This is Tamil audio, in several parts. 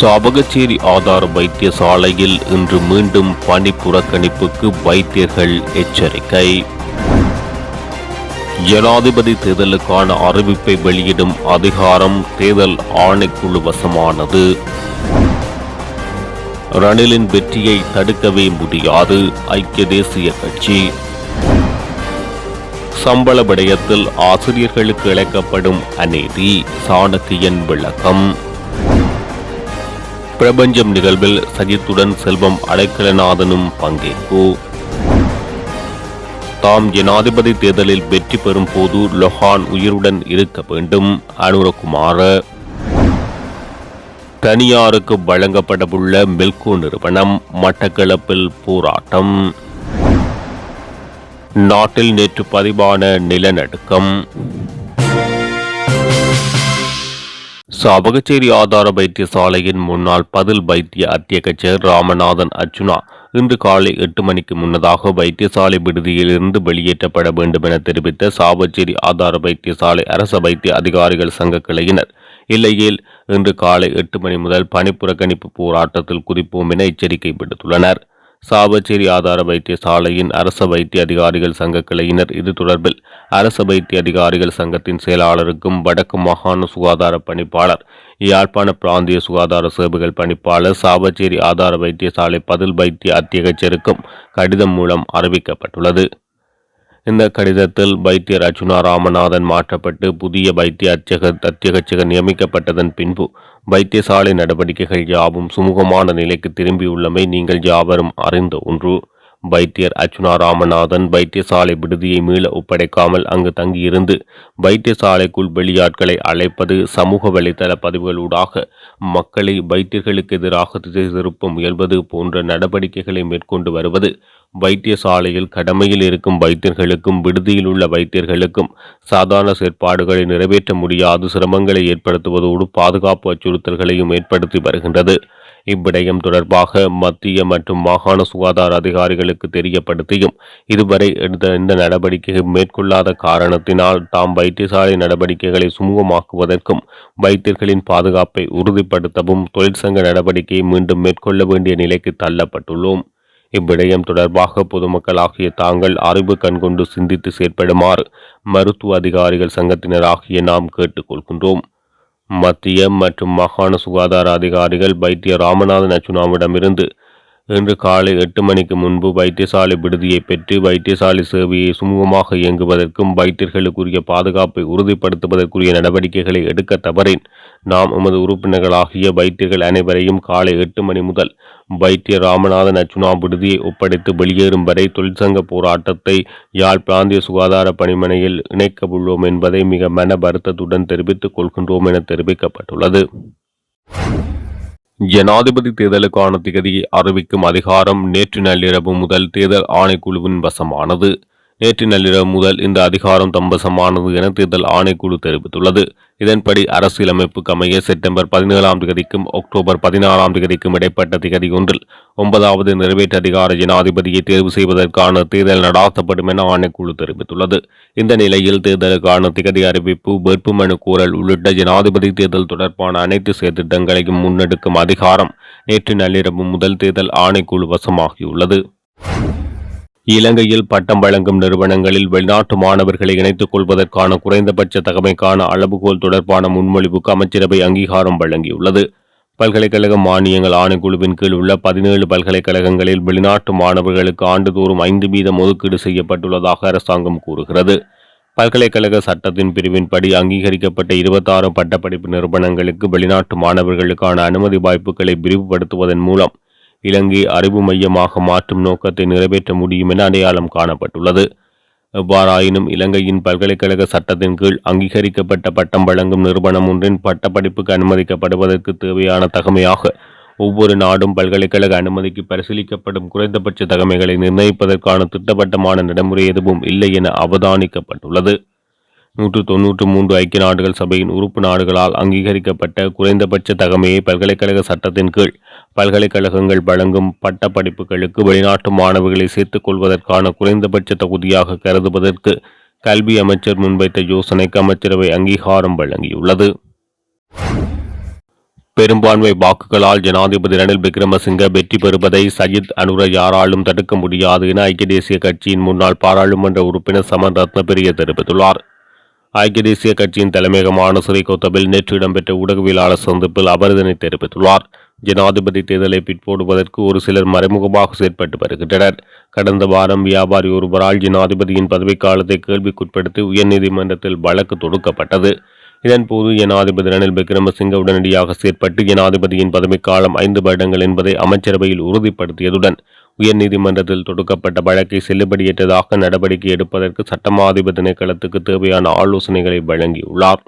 சாபகச்சேரி ஆதார வைத்தியசாலையில் இன்று மீண்டும் பணி புறக்கணிப்புக்கு வைத்தியர்கள் எச்சரிக்கை. ஜனாதிபதி தேர்தலுக்கான அறிவிப்பை வெளியிடும் அதிகாரம் தேர்தல் ஆணைக்குழு வசமானது. ரணிலின் வெற்றியை தடுக்கவே முடியாது ஐக்கிய தேசிய கட்சி. சம்பள விடயத்தில் ஆசிரியர்களுக்கு இழைக்கப்படும் அநீதி சாணக்கியன் விளக்கம். பிரபஞ்சம் நிகழ்வில் சஜித்துடன் செல்வம் அடைக்கலநாதனும் பங்கேற்பு. தாம் ஜனாதிபதி தேர்தலில் வெற்றி பெறும் போது லொஹான் உயிருடன் இருக்க வேண்டும். அனுரகுமார. தனியாருக்கு வழங்கப்படவுள்ள மில்கோ நிறுவனம் மட்டக்களப்பில் போராட்டம். நாட்டில் நேற்று பதிவான நிலநடுக்கம். சாபகச்சேரி ஆதார வைத்தியசாலையின் முன்னாள் பதில் வைத்திய அத்தியகச்சர் ராமநாதன் அர்ச்சுனா இன்று காலை எட்டு மணிக்கு முன்னதாக வைத்தியசாலை விடுதியிலிருந்து வெளியேற்றப்பட வேண்டும் என தெரிவித்த சாவச்சேரி ஆதார வைத்தியசாலை அரச வைத்திய அதிகாரிகள் சங்க கிளையினர். இல்லையில் இன்று காலை எட்டு மணி முதல் பணிப்புறக்கணிப்பு போராட்டத்தில் குறிப்போம் என எச்சரிக்கை விடுத்துள்ளனர். சாவச்சேரி ஆதார வைத்தியசாலையின் அரச வைத்திய அதிகாரிகள் சங்க கிளையினர் இது தொடர்பில் அரச வைத்திய அதிகாரிகள் சங்கத்தின் செயலாளருக்கும் வடக்கு மாகாண சுகாதார பணிப்பாளர் யாழ்ப்பாண பிராந்திய சுகாதார சேவைகள் பணிப்பாளர் சாவச்சேரி ஆதார வைத்தியசாலை பதில் வைத்திய அத்தியகச்சருக்கும் கடிதம் மூலம் அறிவிக்கப்பட்டுள்ளது. இந்த கடிதத்தில் வைத்தியர் அர்ஜுனா ராமநாதன் மாற்றப்பட்டு புதிய வைத்திய அச்சக அத்தியகச்சகர் நியமிக்கப்பட்டதன் பின்பு வைத்தியசாலை நடவடிக்கைகள் யாவும் சுமூகமான நிலைக்கு திரும்பியுள்ளமை நீங்கள் யாவரும் அறிந்த ஒன்று. வைத்தியர் அர்ச்சுனா ராமநாதன் வைத்தியசாலை விடுதியை மீள ஒப்படைக்காமல் அங்கு தங்கியிருந்து வைத்தியசாலைக்குள் வெளியாட்களை அழைப்பது சமூக வலைதள பதிவுகளூடாக மக்களை வைத்தியர்களுக்கு எதிராக திசை திருப்ப முயல்வது போன்ற நடவடிக்கைகளை மேற்கொண்டு வருவது வைத்தியசாலையில் கடமையில் இருக்கும் வைத்தியர்களுக்கும் விடுதியில் உள்ள வைத்தியர்களுக்கும் சாதாரண செயற்பாடுகளை நிறைவேற்ற முடியாது சிரமங்களை ஏற்படுத்துவதோடு பாதுகாப்பு அச்சுறுத்தல்களையும் ஏற்படுத்தி வருகின்றது. இவ்விடயம் தொடர்பாக மத்திய மற்றும் மாகாண சுகாதார அதிகாரிகளுக்கு தெரியப்படுத்தியும் இதுவரை எடுத்த இந்த நடவடிக்கையை மேற்கொள்ளாத காரணத்தினால் தாம் வைத்தியசாலை நடவடிக்கைகளை சுமூகமாக்குவதற்கும் வைத்தியர்களின் பாதுகாப்பை உறுதிப்படுத்தவும் தொழிற்சங்க நடவடிக்கையை மீண்டும் மேற்கொள்ள வேண்டிய நிலைக்கு தள்ளப்பட்டுள்ளோம். இவ்விடயம் தொடர்பாக பொதுமக்களாகிய தாங்கள் அறிவு கண்கொண்டு சிந்தித்து செயற்படுமாறு மருத்துவ அதிகாரிகள் சங்கத்தினராகிய நாம் கேட்டுக்கொள்கின்றோம். மத்திய மற்றும் மாகாண சுகாதார அதிகாரிகள் வைத்திய ராமநாதன் அச்சுனாவிடமிருந்து இன்று காலை எட்டு மணிக்கு முன்பு வைத்தியசாலை விடுதியை பெற்று வைத்தியசாலை சேவையை சுமூகமாக இயங்குவதற்கும் வைத்தியர்களுக்குரிய பாதுகாப்பை உறுதிப்படுத்துவதற்குரிய நடவடிக்கைகளை எடுக்க தவறேன். நாம் எமது உறுப்பினர்களாகிய வைத்தியர்கள் அனைவரையும் காலை எட்டு மணி முதல் வைத்திய ராமநாதன் அச்சுனா விடுதியை ஒப்படைத்து வெளியேறும் வரை தொழிற்சங்க போராட்டத்தை யாழ் பிராந்திய சுகாதார பணிமனையில் இணைக்க உள்ளோம் என்பதை மிக மன வருத்தத்துடன் தெரிவித்துக் கொள்கின்றோம் என தெரிவிக்கப்பட்டுள்ளது. ஜனாதிபதி தேர்தலுக்கான திகதியை அறிவிக்கும் அதிகாரம் நேற்று நள்ளிரவு முதல் தேர்தல் ஆணைக்குழுவின் வசமானது. நேற்று நள்ளிரவு முதல் இந்த அதிகாரம் தம்பசமானது என தேர்தல் ஆணைக்குழு தெரிவித்துள்ளது. இதன்படி அரசியலமைப்புக்கு அமைய செப்டம்பர் பதினேழாம் தேதிக்கும் அக்டோபர் பதினாறாம் தேதிக்கும் இடைப்பட்ட திகதி ஒன்றில் ஒன்பதாவது நிறைவேற்று அதிகார ஜனாதிபதியை தேர்வு செய்வதற்கான தேர்தல் நடாத்தப்படும் என ஆணைக்குழு தெரிவித்துள்ளது. இந்த நிலையில் தேர்தலுக்கான திகதி அறிவிப்பு வேட்புமனு கோரல் உள்ளிட்ட ஜனாதிபதி தேர்தல் தொடர்பான அனைத்து செயற்திட்டங்களையும் முன்னெடுக்கும் அதிகாரம் நேற்று நள்ளிரவு முதல் தேர்தல் ஆணைக்குழு வசமாகியுள்ளது. இலங்கையில் பட்டம் வழங்கும் நிறுவனங்களில் வெளிநாட்டு மாணவர்களை இணைத்துக் கொள்வதற்கான குறைந்தபட்ச தகமைக்கான அளவுகோல் தொடர்பான முன்மொழிவுக்கு அமைச்சரவை அங்கீகாரம் வழங்கியுள்ளது. பல்கலைக்கழக மானியங்கள் ஆணைக்குழுவின் கீழ் உள்ள பதினேழு பல்கலைக்கழகங்களில் வெளிநாட்டு மாணவர்களுக்கு ஆண்டுதோறும் ஐந்து வீதம் ஒதுக்கீடு செய்யப்பட்டுள்ளதாக அரசாங்கம் கூறுகிறது. பல்கலைக்கழக சட்டத்தின் பிரிவின்படி அங்கீகரிக்கப்பட்ட இருபத்தாறு பட்டப்படிப்பு நிறுவனங்களுக்கு வெளிநாட்டு மாணவர்களுக்கான அனுமதி வாய்ப்புகளை விரிவுபடுத்துவதன் மூலம் இலங்கை அறிவு மையமாக மாற்றும் நோக்கத்தை நிறைவேற்ற முடியும் என அடையாளம் காணப்பட்டுள்ளது. எவ்வாறாயினும் இலங்கையின் பல்கலைக்கழக சட்டத்தின் கீழ் அங்கீகரிக்கப்பட்ட பட்டம் வழங்கும் நிறுவனம் ஒன்றின் பட்டப்படிப்புக்கு அனுமதிக்கப்படுவதற்கு தேவையான தகமையாக ஒவ்வொரு நாடும் பல்கலைக்கழக அனுமதிக்கு பரிசீலிக்கப்படும் குறைந்தபட்ச தகமைகளை நிர்ணயிப்பதற்கான திட்டவட்டமான நடைமுறை எதுவும் இல்லை என அவதானிக்கப்பட்டுள்ளது. நூற்று தொன்னூற்று மூன்று ஐக்கிய நாடுகள் சபையின் உறுப்பு நாடுகளால் அங்கீகரிக்கப்பட்ட குறைந்தபட்ச தகமையை பல்கலைக்கழக சட்டத்தின் கீழ் பல்கலைக்கழகங்கள் வழங்கும் பட்ட படிப்புகளுக்கு வெளிநாட்டு மாணவர்களை சேர்த்துக் கொள்வதற்கான குறைந்தபட்ச தகுதியாக கருதுவதற்கு கல்வி அமைச்சர் முன்வைத்த யோசனைக்கு அமைச்சரவை அங்கீகாரம் வழங்கியுள்ளது. பெரும்பான்மை வாக்குகளால் ஜனாதிபதி ரணில் விக்ரமசிங்க வெற்றி பெறுவதை சஜித் அனுர யாராலும் தடுக்க முடியாது என ஐக்கிய தேசிய கட்சியின் முன்னாள் பாராளுமன்ற உறுப்பினர் சமன் ரத்னபெரிய தெரிவித்துள்ளார். ஐக்கிய தேசிய கட்சியின் தலைமையகமான கொத்தபில் நேற்று இடம்பெற்ற ஊடகவியலாளர் சந்திப்பில் அவர் இதனை தெரிவித்துள்ளார். ஜனாதிபதி தேர்தலை பிற்போடுவதற்கு ஒரு சிலர் மறைமுகமாக செயற்பட்டு வருகின்றனர். கடந்த வாரம் வியாபாரி ஒருவரால் ஜனாதிபதியின் பதவிக்காலத்தை கேள்விக்குட்படுத்தி உயர்நீதிமன்றத்தில் வழக்கு தொடுக்கப்பட்டது. இதன்போது ஜனாதிபதி ரணில் விக்ரமசிங்க உடனடியாக செயற்பட்டு ஜனாதிபதியின் பதவிக்காலம் ஐந்து வருடங்கள் என்பதை அமைச்சரவையில் உறுதிப்படுத்தியதுடன் உயர்நீதிமன்றத்தில் தொடுக்கப்பட்ட வழக்கை செல்லுபடியற்றதாக நடவடிக்கை எடுப்பதற்கு சட்டமாதிபதி திணைக்களத்துக்கு தேவையான ஆலோசனைகளை வழங்கியுள்ளார்.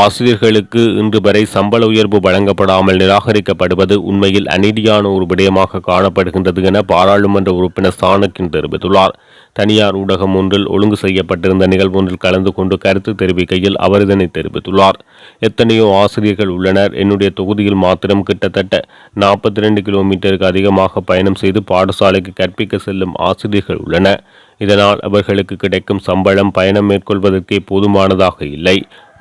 ஆசிரியர்களுக்கு இன்று வரை சம்பள உயர்வு வழங்கப்படாமல் நிராகரிக்கப்படுவது உண்மையில் அநீதியான ஒரு விடயமாக காணப்படுகின்றது என பாராளுமன்ற உறுப்பினர் சாணக்கின் தெரிவித்துள்ளார். தனியார் ஊடகம் ஒன்றில் ஒழுங்கு செய்யப்பட்டிருந்த நிகழ்வு ஒன்றில் கலந்து கொண்டு கருத்து தெரிவிக்கையில் அவர் இதனை தெரிவித்துள்ளார். எத்தனையோ ஆசிரியர்கள் உள்ளனர். என்னுடைய தொகுதியில் மாத்திரம் கிட்டத்தட்ட நாற்பத்தி ரெண்டு கிலோமீட்டருக்கு அதிகமாக பயணம் செய்து பாடசாலைக்கு கற்பிக்க செல்லும் ஆசிரியர்கள் உள்ளன இதனால் அவர்களுக்கு கிடைக்கும் சம்பளம் பயணம் மேற்கொள்வதற்கே போதுமானதாக இல்லை.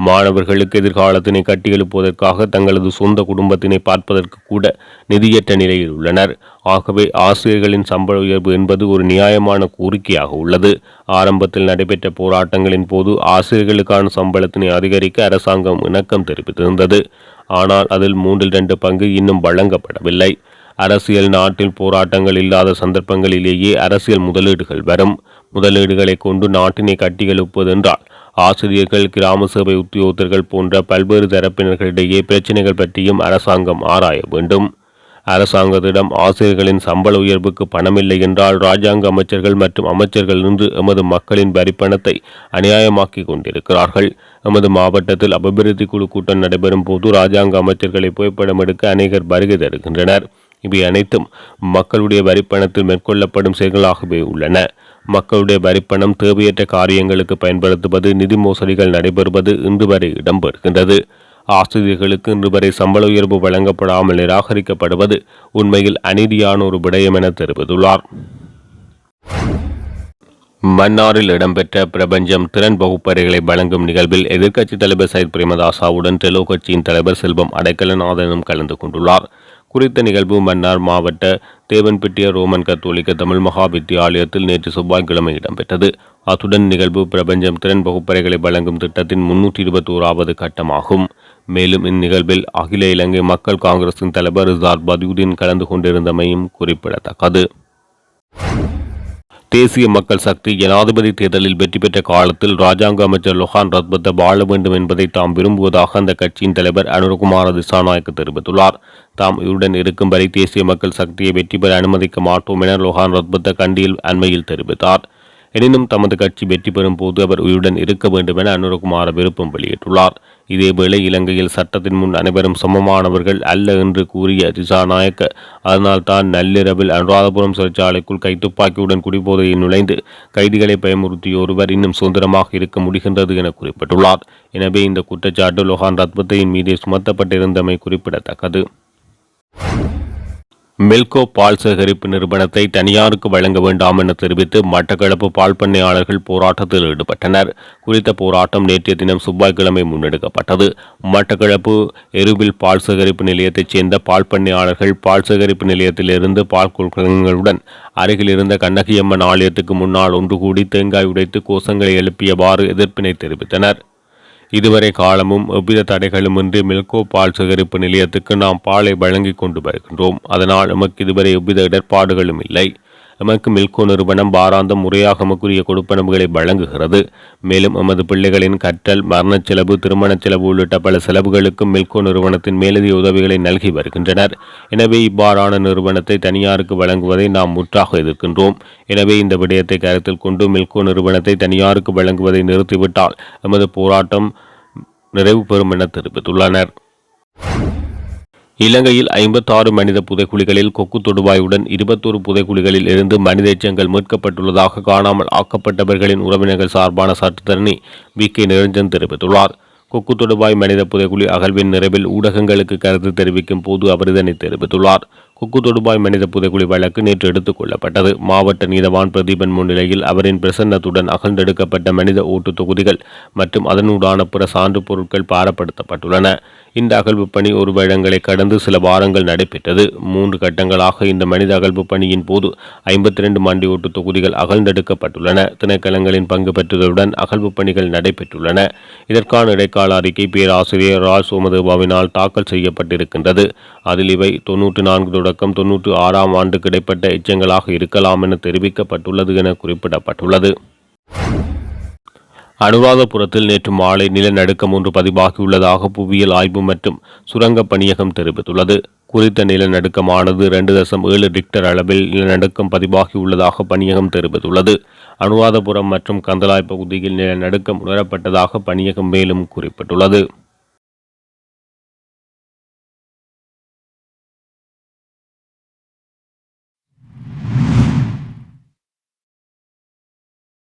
மாணவர்களுக்கு எதிர்காலத்தினை கட்டியெழுப்புவதற்காக தங்களது சொந்த குடும்பத்தினை பார்ப்பதற்கு கூட நிதியற்ற நிலையில் உள்ளனர். ஆகவே ஆசிரியர்களின் சம்பள உயர்வு என்பது ஒரு நியாயமான கோரிக்கையாக உள்ளது. ஆரம்பத்தில் நடைபெற்ற போராட்டங்களின் போது ஆசிரியர்களுக்கான சம்பளத்தினை அதிகரிக்க அரசாங்கம் இணக்கம் தெரிவித்திருந்தது. ஆனால் அதில் மூன்றில் இரண்டு பங்கு இன்னும் வழங்கப்படவில்லை. அரசியல் நாட்டில் போராட்டங்கள் இல்லாத சந்தர்ப்பங்களிலேயே அரசியல் முதலீடுகள் வரும். முதலீடுகளை கொண்டு நாட்டினை கட்டியெழுப்புவதென்றால் ஆசிரியர்கள் கிராம சபை உத்தியோகத்தர்கள் போன்ற பல்வேறு தரப்பினர்களிடையே பிரச்சினைகள் பற்றியும் அரசாங்கம் ஆராய வேண்டும். அரசாங்கத்திடம் ஆசிரியர்களின் சம்பள உயர்வுக்கு பணமில்லை என்றால் ராஜாங்க அமைச்சர்கள் மற்றும் அமைச்சர்கள் நின்று எமது மக்களின் வரிப்பணத்தை அநியாயமாக்கி கொண்டிருக்கிறார்கள். எமது மாவட்டத்தில் அபிவிருத்தி குழு கூட்டம் நடைபெறும் போது ராஜாங்க அமைச்சர்களை புகைப்படம் எடுக்க அநேகர் வருகை தருகின்றனர். இவை அனைத்தும் மக்களுடைய வரிப்பணத்தில் மேற்கொள்ளப்படும் செயல்களாகவே உள்ளன. மக்களுடைய வரிப்பணம் தேவையற்ற காரியங்களுக்கு பயன்படுத்துவது நிதி மோசடிகள் நடைபெறுவது இன்று வரை இடம்பெறுகின்றது. ஆசிரியர்களுக்கு இன்று வரை சம்பள உயர்வு வழங்கப்படாமல் நிராகரிக்கப்படுவது உண்மையில் அநீதியான ஒரு விடயம் என தெரிவித்துள்ளார். மன்னாரில் இடம்பெற்ற பிரபஞ்சம் திறன் வகுப்பறைகளை வழங்கும் நிகழ்வில் எதிர்க்கட்சித் தலைவர் சயித் பிரேமதாசாவுடன் டெலோ கட்சியின் தலைவர் செல்வம் அடைக்கலநாதனும் கலந்து கொண்டுள்ளார். குறித்த நிகழ்வு மன்னார் மாவட்ட தேவன்பெட்டிய ரோமன் கத்தோலிக்க தமிழ் மகா வித்தியாலயத்தில் நேற்று செவ்வாய்க்கிழமை இடம்பெற்றது. அத்துடன் நிகழ்வு பிரபஞ்சம் திறன் வகுப்பறைகளை வழங்கும் திட்டத்தின் முன்னூற்றி இருபத்தோராவது கட்டமாகும். மேலும் இந்நிகழ்வில் அகில இலங்கை மக்கள் காங்கிரசின் தலைவர் ரிசார் பதியுதீன் கலந்து கொண்டிருந்தமையும் குறிப்பிடத்தக்கது. தேசிய மக்கள் சக்தி ஜனாதிபதி தேர்தலில் வெற்றி பெற்ற காலத்தில் ராஜாங்க அமைச்சர் லொஹான் ரத்பத்த வாழ வேண்டும் என்பதை தாம் விரும்புவதாக அந்த கட்சியின் தலைவர் அனுரகுமார திசாநாயக்க தெரிவித்துள்ளார். தாம் இவருடன் இருக்கும் வரை தேசிய மக்கள் சக்தியை வெற்றி பெற அனுமதிக்க மாட்டோம் என லொஹான் ரத்பத்த கண்டியில் அண்மையில் தெரிவித்தார். எனினும் தமது கட்சி வெற்றி பெறும் போது அவர் உயிருடன் இருக்க வேண்டும் என அனுரகுமார விருப்பம் வெளியிட்டுள்ளார். இதேவேளை இலங்கையில் சட்டத்தின் முன் அனைவரும் சமமானவர்கள் அல்ல என்று கூறிய திசாநாயக்க அதனால் தான் நள்ளிரவில் அனுராதபுரம் சிறைச்சாலைக்குள் கைத்துப்பாக்கியுடன் குடிபோதையில் நுழைந்து கைதிகளை பயமுறுத்திய ஒருவர் இன்னும் சுதந்திரமாக இருக்க முடிகின்றது என குறிப்பிட்டுள்ளார். எனவே இந்த குற்றச்சாட்டு லொஹான் ரத்பத்தையின் மீதே சுமத்தப்பட்டிருந்தமை குறிப்பிடத்தக்கது. மெல்கோ பால் சேகரிப்பு நிறுவனத்தை தனியாருக்கு வழங்க வேண்டாம் என தெரிவித்து மட்டக்களப்பு பால் பண்ணையாளர்கள் போராட்டத்தில் ஈடுபட்டனர். குறித்த போராட்டம் நேற்றைய தினம் செவ்வாய்க்கிழமை முன்னெடுக்கப்பட்டது. மட்டக்களப்பு எருவில் பால் சேகரிப்பு நிலையத்தைச் சேர்ந்த பால் பண்ணையாளர்கள் பால் சேகரிப்பு நிலையத்திலிருந்து பால் கொள்கங்களுடன் அருகில் இருந்த கண்ணகியம்மன் ஆலயத்துக்கு முன்னால் ஒன்று கூடி தேங்காய் உடைத்து கோஷங்களை எழுப்பியவாறு எதிர்ப்பினை தெரிவித்தனர். இதுவரை காலமும் எவ்வித தடைகளுமின்றி மில்கோ பால் சேகரிப்பு நிலையத்துக்கு நாம் பாலை வழங்கி கொண்டு வருகின்றோம். அதனால் நமக்கு இதுவரை எவ்வித இடர்பாடுகளும் இல்லை. எமக்கு மில்கோ நிறுவனம் வாராந்தம் முறையாக எமக்குரிய கொடுப்பனவுகளை வழங்குகிறது. மேலும் எமது பிள்ளைகளின் கற்றல் மரணச் செலவு திருமணச் செலவு உள்ளிட்ட பல செலவுகளுக்கும் மில்கோ நிறுவனத்தின் மேலதிக உதவிகளை நல்கி வருகின்றனர். எனவே இவ்வாறான நிறுவனத்தை தனியாருக்கு வழங்குவதை நாம் முற்றாக எதிர்க்கின்றோம். எனவே இந்த விடயத்தை கருத்தில் கொண்டு மில்கோ நிறுவனத்தை தனியாருக்கு வழங்குவதை நிறுத்திவிட்டால் எமது போராட்டம் நிறைவு பெறும் என தெரிவித்துள்ளனர். இலங்கையில் ஐம்பத்தாறு மனித புதைக்குழிகளில் கொக்கு தொடுவாயுடன் இருபத்தோரு புதைக்குழிகளில் இருந்து மனித எச்சங்கள் மீட்கப்பட்டுள்ளதாக காணாமல் ஆக்கப்பட்டவர்களின் உறவினர்கள் சார்பான சட்டத்தரணி வி. கே. நிரஞ்சன் தெரிவித்துள்ளார். கொக்கு தொடுவாய் மனித புதைக்குழி அகழ்வின் நிறைவில் ஊடகங்களுக்கு கருத்து தெரிவிக்கும் போது அவர் இதனை தெரிவித்துள்ளார். குக்கு தொடுபாய் மனித புதைக்குழி வழக்கு நேற்று எடுத்துக் கொள்ளப்பட்டது. மாவட்ட நீதவான் பிரதீபன் முன்னிலையில் அவரின் பிரசன்னத்துடன் அகழ்ந்தெடுக்கப்பட்ட மனித ஓட்டு தொகுதிகள் மற்றும் அதனூடான பிற சான்று பொருட்கள் பாரப்படுத்தப்பட்டுள்ளன. இந்த அகழ்வு பணி ஒரு வருடங்களை கடந்து சில வாரங்கள் நடைபெற்றது. மூன்று கட்டங்களாக இந்த மனித அகழ்வு பணியின் போது ஐம்பத்தி ரெண்டு மண்டி ஓட்டு தொகுதிகள் அகழ்ந்தெடுக்கப்பட்டுள்ளன. திணைக்களங்களின் பங்கு பெற்றதுடன் அகழ்வு பணிகள் நடைபெற்றுள்ளன. இதற்கான இடைக்கால அறிக்கை பேராசிரியர் ராஜ் சோமதேவாவினால் தாக்கல் செய்யப்பட்டிருக்கின்றது. அதில் இவை தொன்னூற்றி நான்கு தொடக்கம் தொன்னூற்று ஆறாம் ஆண்டு கிடைப்பட்ட எச்சங்களாக இருக்கலாம் என தெரிவிக்கப்பட்டுள்ளது என குறிப்பிடப்பட்டுள்ளது. அனுராதபுரத்தில் நேற்று மாலை நிலநடுக்கம் ஒன்று பதிவாகியுள்ளதாக புவியியல் ஆய்வு மற்றும் சுரங்கப் பணியகம் தெரிவித்துள்ளது. குறித்த நிலநடுக்கமானது இரண்டு தசம் ஏழு ரிக்டர் அளவில் நிலநடுக்கம் பதிவாகியுள்ளதாக பணியகம் தெரிவித்துள்ளது. அனுராதபுரம் மற்றும் கந்தலாய் பகுதியில் நிலநடுக்கம் உணரப்பட்டதாக பணியகம் மேலும் குறிப்பிட்டுள்ளது.